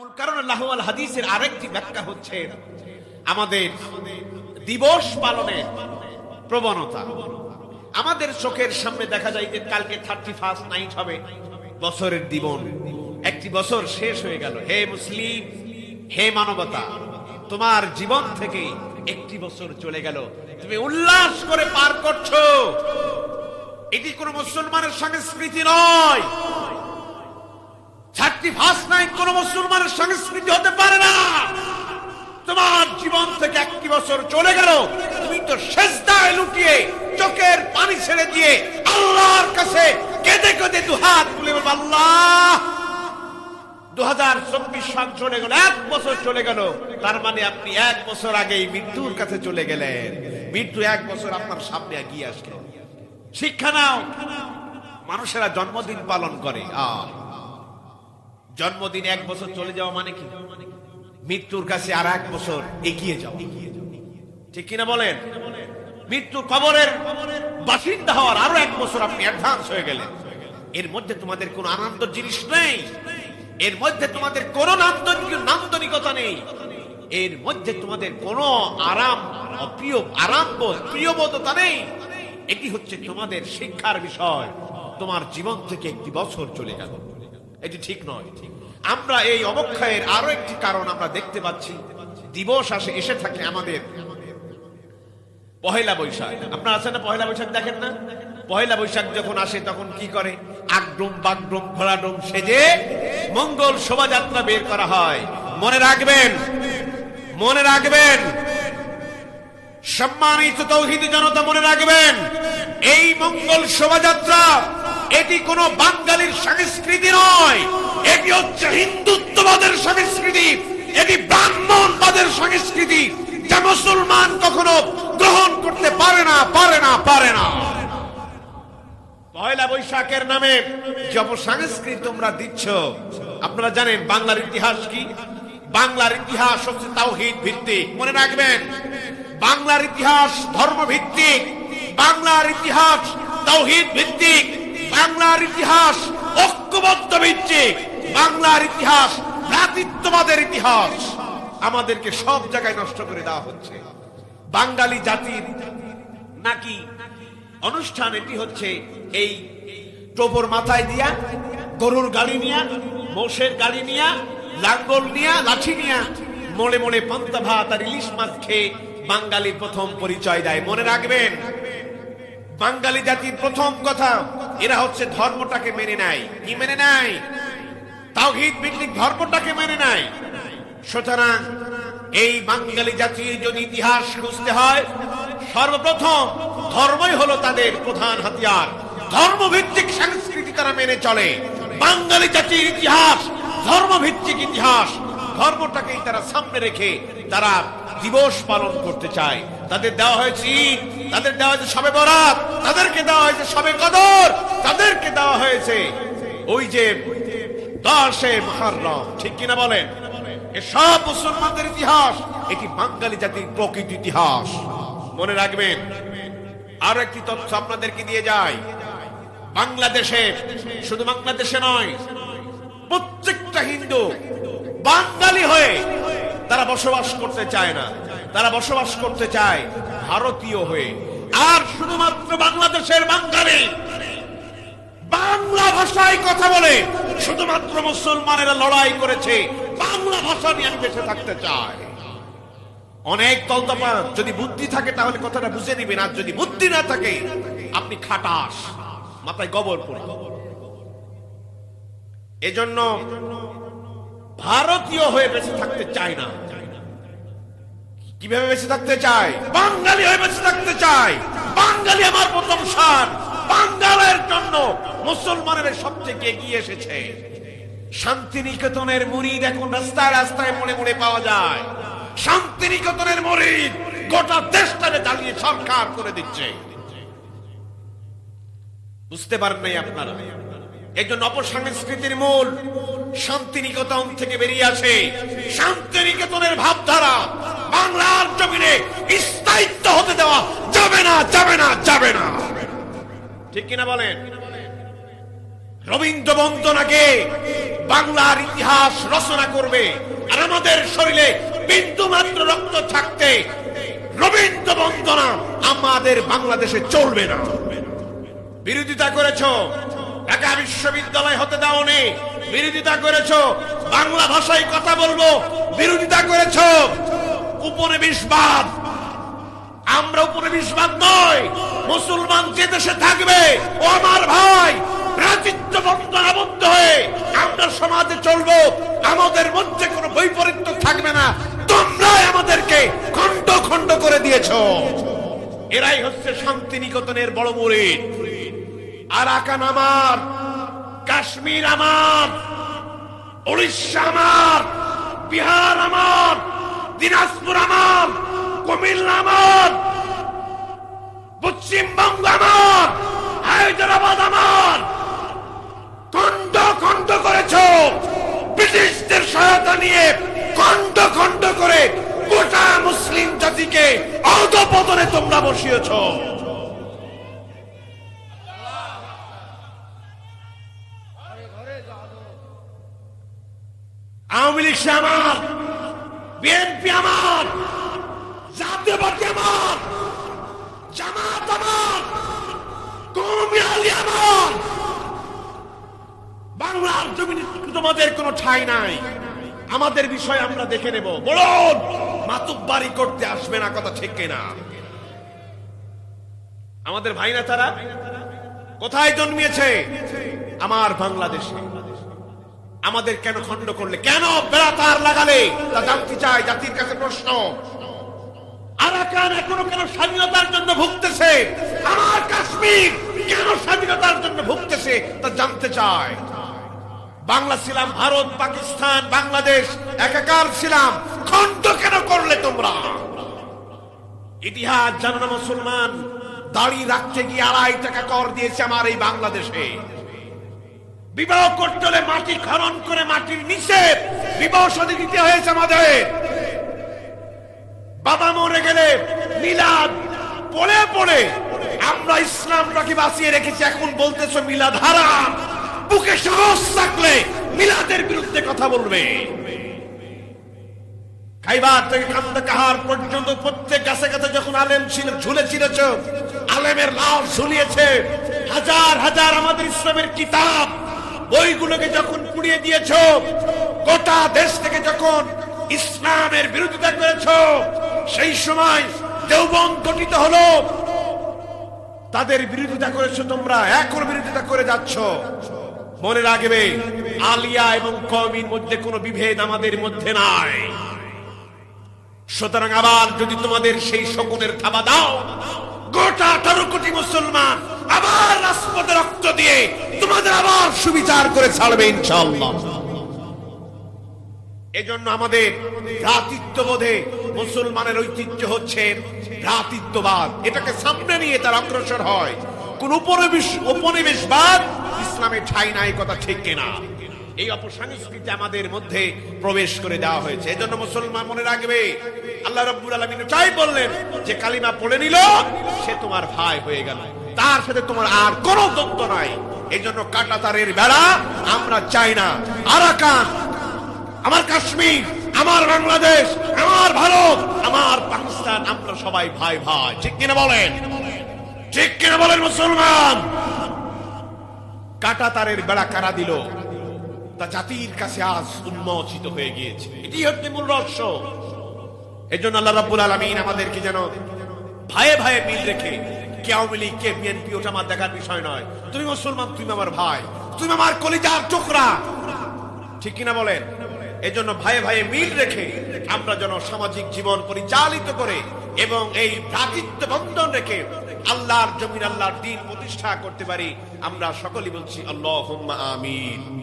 মূল কারণ আল হাদিসের আরেকটি ব্যাখ্যা হচ্ছে আমাদের দিবস পালনের প্রবণতা। আমাদের চোখের সামনে দেখা যায় যে কালকে থার্টি ফার্স্ট নাইট হবে, বছরের একটি বছর শেষ হয়ে গেল। হে মুসলিম, হে মানবতা, তোমার জীবন থেকে একটি বছর চলে গেল। তুমি উল্লাস করে পার করছ। এটি কোন মুসলমানের সংস্কৃতি নয়। থার্টি ফার্স্ট নাইট কোন মুসলমানের সংস্কৃতি হতে পারে না। তোমার জীবন থেকে একটি বছর চলে গেল, তুমি তো শেষদায় লুকিয়ে চোখের পানি ছেড়ে দিয়ে আল্লাহর কাছে কেঁদে কেঁদে দু হাত তুলে আল্লাহ! দু হাজার চব্বিশ সাল চলে গেল, এক বছর চলে গেল, তার মানে আপনি এক বছর আগেই মৃত্যুর কাছে চলে গেলেন। মৃত্যু এক বছর আপনার সামনে এগিয়ে আসলো শিক্ষা নাও। মানুষেরা জন্মদিন পালন করে, আহ। জন্মদিন এক বছর চলে যাওয়া মানে কি? মৃত্যুর কাছে আর এক বছর এগিয়ে যাও ঠিক কিনা বলেন? মৃত্যু কবরের বাসিন্দা হওয়ার আরও এক বছর আপনি অ্যাডভান্স হয়ে গেলেন। এর মধ্যে তোমাদের কোনো আনন্দ জিনিস নেই। এর মধ্যে তোমাদের কোনো নান্দনিক নান্দনিকতা নেই। এর মধ্যে তোমাদের কোনো আরাম অপ্রিয় আরামবোধ প্রিয়বোধতা নেই। এটি হচ্ছে তোমাদের শিক্ষার বিষয়। তোমার জীবন থেকে একটি বছর চলে গেল। এটি ঠিক নয়। আমরা এই অবক্ষয়ের আরও একটি কারণ আমরা দেখতে পাচ্ছি। দিবস আসে, এসে থাকে আমাদের। পহেলা বৈশাখ। আপনারা আছেন না পহেলা বৈশাখ দেখেন না? পহেলা বৈশাখ যখন আসে, তখন কি করে? আগড্রুম বাগড্রুম ঘোড়াড্রুম সেজে মঙ্গল শোভাযাত্রা বের করা হয়। মনে রাখবেন মনে রাখবেন। সম্মানিত তৌহিদ জনতা, মনে রাখবেন, এই মঙ্গল শোভাযাত্রা এটি কোন বাঙালির সংস্কৃতি নয়। এটি হচ্ছে হিন্দুত্ববাদের সংস্কৃতি। এটি ব্রাহ্মণবাদের সংস্কৃতি যা মুসলমান কখনো গ্রহণ করতে পারে না পারে না পারে না। পয়লা বৈশাখের নামে যে অপসংস্কৃতি তোমরা দিচ্ছ, আপনারা জানেন বাংলার ইতিহাস কি? বাংলার ইতিহাস হচ্ছে তাওহিদ ভিত্তিক। মনে রাখবেন, বাংলার ইতিহাস ধর্ম ভিত্তিক বাংলার ইতিহাস তাওহিদ ভিত্তিক। বাংলার ইতিহাস ঐক্যবদ্ধ ভিত্তিক বাংলার ইতিহাস ভ্রাতৃত্ববাদের ইতিহাস। আমাদেরকে সব জায়গায় নষ্ট করে দেওয়া হচ্ছে। বাঙালি জাতির নাকি অনুষ্ঠান এটি হচ্ছে এই টোপর মাথায় দিয়া, গরুর গাড়ি নিয়া, মোষের গাড়ি নিয়া, লাঙ্গল নিয়া, লাঠি নিয়া মোড়ে মোড়ে পান্তা ভাত আর ইলিশ মাছ খেয়ে বাঙালির প্রথম পরিচয় দেয়। মনে রাখবেন, বাঙালি জাতির প্রথম কথা এরা হচ্ছে ধর্মটাকে মেনে নেয়। কি মেনে নেয়? তাওহিদ ভিত্তিক ধর্মটাকে মেনে নেয়। সুতরাং এই বাঙালি জাতির যদি ইতিহাস খুঁজতে হয়, সর্বপ্রথম ধর্মই হলো তাদের প্রধান হাতিয়ার। ধর্মভিত্তিক সংস্কৃতি তারা মেনে চলে। বাঙালি জাতির ইতিহাস, ধর্মভিত্তিক ইতিহাস, ধর্মটাকেই তারা সামনে রেখে তারা দিবস পালন করতে চায়। তাদের দেওয়া হয়েছে তাদের দেওয়া হয়েছে সবে বরাত, তাদেরকে দেওয়া হয়েছে সবে কদর, তাদেরকে দেওয়া হয়েছে ওই যে দশে মহারম ঠিক কিনা বলেন? সব মুসলমানদের ইতিহাস, এটি বাঙালি জাতির প্রকৃত ইতিহাস। মনে রাখবেন, আর একটি তথ্য আপনাদেরকে দিয়ে যায় বাংলাদেশে, শুধু বাংলাদেশে নয়, প্রত্যেকটা হিন্দু বাঙালি হয়ে তারা বসবাস করতে চায় না। তারা বসবাস করতে চায় ভারতীয় হয়ে। আর শুধুমাত্র বাংলাদেশের বাঙালি। বাংলা ভাষায় কথা বলে শুধুমাত্র মুসলমানেরা লড়াই করেছে। বাংলা ভাষা নিয়ে বেঁচে থাকতে চাই। অনেক তলতপা যদি বুদ্ধি থাকে তাহলে কথাটা বুঝে নিবেন, আর যদি বুদ্ধি না থাকে, আপনি খাটাস, মাথায় গবর পড়ে। এজন্য ভারতীয় হয়ে বেঁচে থাকতে চায় না। কীভাবে বেঁচে থাকতে চায়? বাঙালি হয়ে বেঁচে থাকতে চায়। বাঙালি আমার প্রথম সার। বাঙ্গালের জন্য মুসলমানের সবচেয়ে এগিয়ে এসেছে। শান্তিনিকেতনের মুরিদ এখন রাস্তায় রাস্তায় মোড়ে মোড়ে পাওয়া যায়। শান্তিনিকেতনের মুরিদ গোটা দেশটাকে জ্বালিয়ে সরকার করে দিচ্ছে। বুঝতে পারেন নাই আপনারা? এই জন্য অপসংস্কৃতির মূল শান্তিনিকেতন থেকে বেরিয়ে আসে। শান্তিনিকেতনের ভাবধারা বাংলার জমিনে স্থায়িত্ব হতে দেওয়া যাবে না যাবে না যাবে না। ঠিক কিনা বলেন? রবীন্দ্র বন্দনাকে বাংলার ইতিহাস রচনা করবে আর আমাদের শরীরে বিন্দু মাত্র রক্ত থাকতে রবীন্দ্র বন্দনা আমাদের বাংলাদেশে চলবে না। বিরোধিতা করেছ? ঢাকা বিশ্ববিদ্যালয় হতে দাওনি। বিরোধিতা করেছ? বাংলা ভাষায় কথা বলব? বিরোধিতা করেছ? উপনিবেশবাদ আমরা উপনিবেশবাদ নয়। মুসলমান যে দেশে থাকবে, ও আমার ভাই ভ্রাতৃত্ব বন্ধন হয়ে আমরা সমাজে চলবো। আমাদের মধ্যে কোনো বৈপরীত্য থাকবে না। তোমরাই আমাদেরকে খণ্ড খণ্ড করে দিয়েছ। এরাই হচ্ছে শান্তিনিকেতনের বড় মুরিদ আরাকান আমার, কাশ্মীর আমার, উড়িষ্যা আমার, বিহার আমার দিনাজপুর আমার কুমিল্লা আমার পশ্চিমবঙ্গ আমার হায়দ্রাবাদ আমার খণ্ড খণ্ড করেছ। ব্রিটিশদের সহায়তা নিয়ে খণ্ড খণ্ড করে গোটা মুসলিম জাতিকে অধপতনে তোমরা বসিয়েছ। আওয়ামী লীগ সে আমার বিএনপি আমার জাতীয় পার্টি আমার, জামাত আমার কৌমি আলী আমার। বাংলার জমিনে তোমাদের কোনো ঠাই নাই। আমাদের বিষয় আমরা দেখে নেব। বলুন, মাতুব্বারি করতে আসবে না কথা ঠিক কিনা? আমাদের ভাই না তারা কোথায় জন্মিয়েছে? আমার বাংলাদেশে। আমাদের কেন খণ্ড করলে? কেন বেড়াতার লাগালে? তা জানতে চাই, জাতির কাছে প্রশ্ন। আরাকান এখনও কেন স্বাধীনতার জন্য ভুগতেছে? আমার কাশ্মীর কেন স্বাধীনতার জন্য ভুগতেছে? তা জানতে চায় বাংলা ছিলাম ভারত, পাকিস্তান, বাংলাদেশ, একাকার ছিলাম। খণ্ড কেন করলে তোমরা? ইতিহাস জানো মুসলমান? দাড়ি রাখতে গিয়ে আড়াই টাকা কর দিয়েছে আমার এই বাংলাদেশে। বিবাহ করতে হলে মাটি খনন করে মাটির নিচে বিবাহ সাদী দিতে হয়েছে আমাদের। বাবা মরে গেলে মিলাদ পড়ে পড়ে আমরা ইসলামটাকে বাঁচিয়ে রেখেছি? এখন বলতেছো মিলাদ হারাম বুকে সাহস থাকলে মিলাদের বিরুদ্ধে কথা বলবে। খাইবার থেকে কাহার পর্যন্ত প্রত্যেক গাছে গাছে যখন আলেম ছিল, ঝুলে ছিলেছ আলেমের লাশ ঝুলিয়েছে। হাজার হাজার আমাদের ইসলামের কিতাব বইগুলোকে যখন পুড়িয়ে দিয়েছ, গোটা দেশ থেকে যখন ইসলামের বিরোধিতা করেছ, সেই সময় দেওবন গঠিত হলো। তাদের বিরোধিতা করেছ তোমরা একর বিরোধিতা করে যাচ্ছ। মনে রাখবে, আলিয়া এবং কমির মধ্যে কোনো বিভেদ আমাদের মধ্যে নাই। সুতরাং আবার যদি তোমাদের সেই শকুনের থাবা দাও, গোটা আঠারো কোটি মুসলমান আবার রাজপথে রক্ত দিয়ে তোমাদের আবার সুবিচার করে ছাড়বে ইনশাল্লাহ এজন্য আমাদের ভ্রাতৃত্ববোধে মুসলমানের ঐতিহ্য হচ্ছে ভ্রাতৃত্ববাদ। এটাকে সামনে নিয়ে তার অগ্রসর হয়। কোন উপনিবেশ, উপনিবেশবাদ ইসলামে ঠাই নাই কথা ঠিক কিনা? এই অপসংস্কৃতি আমাদের মধ্যে প্রবেশ করে দেওয়া হয়েছে। এজন্য মুসলমান মনে রাখবে, আল্লাহ রব্বুল আলমিন চাই বললেন যে, কালিমা পড়ে নিল, সে তোমার ভাই হয়ে গেল। তার সাথে তোমার আর কোনো দ্বন্দ্ব নাই। এই জন্য কাটাতারের বেড়া আমরা চাই না। আরাকান, আমার কাশ্মীর, আমার বাংলাদেশ, আমার ভারত, আমার পাকিস্তান, আমরা সবাই ভাই ভাই। ঠিক কিনা বলেন? ঠিক কিনা বলেন মুসলমান? কাটা তারের বেড়া কারা দিল? তা জাতির কাছে আজ উন্মোচিত হয়ে গিয়েছে। এটি হচ্ছে মূল রহস্য। এই জন্য আল্লাহ রাব্বুল আলমিন আমাদেরকে যেন ভাইয়ে ভাইয়ে মিল রেখে কে আওয়ামী লীগ কে বিএনপি ওটা আমার দেখার বিষয় নয়। তুমি মুসলমান, তুমি আমার ভাই। তুমি আমার কলিজার টুকরা। ঠিক কিনা বলেন? এই জন্য ভাইয়ে ভাইয়ে মিল রেখে আমরা যেন সামাজিক জীবন পরিচালিত করে এবং এই ভ্রাতৃত্ব বন্ধন রেখে আল্লাহর জমিন, আল্লাহর দিন প্রতিষ্ঠা করতে পারি। আমরা সকলেই বলছি আল্লাহ আমিন।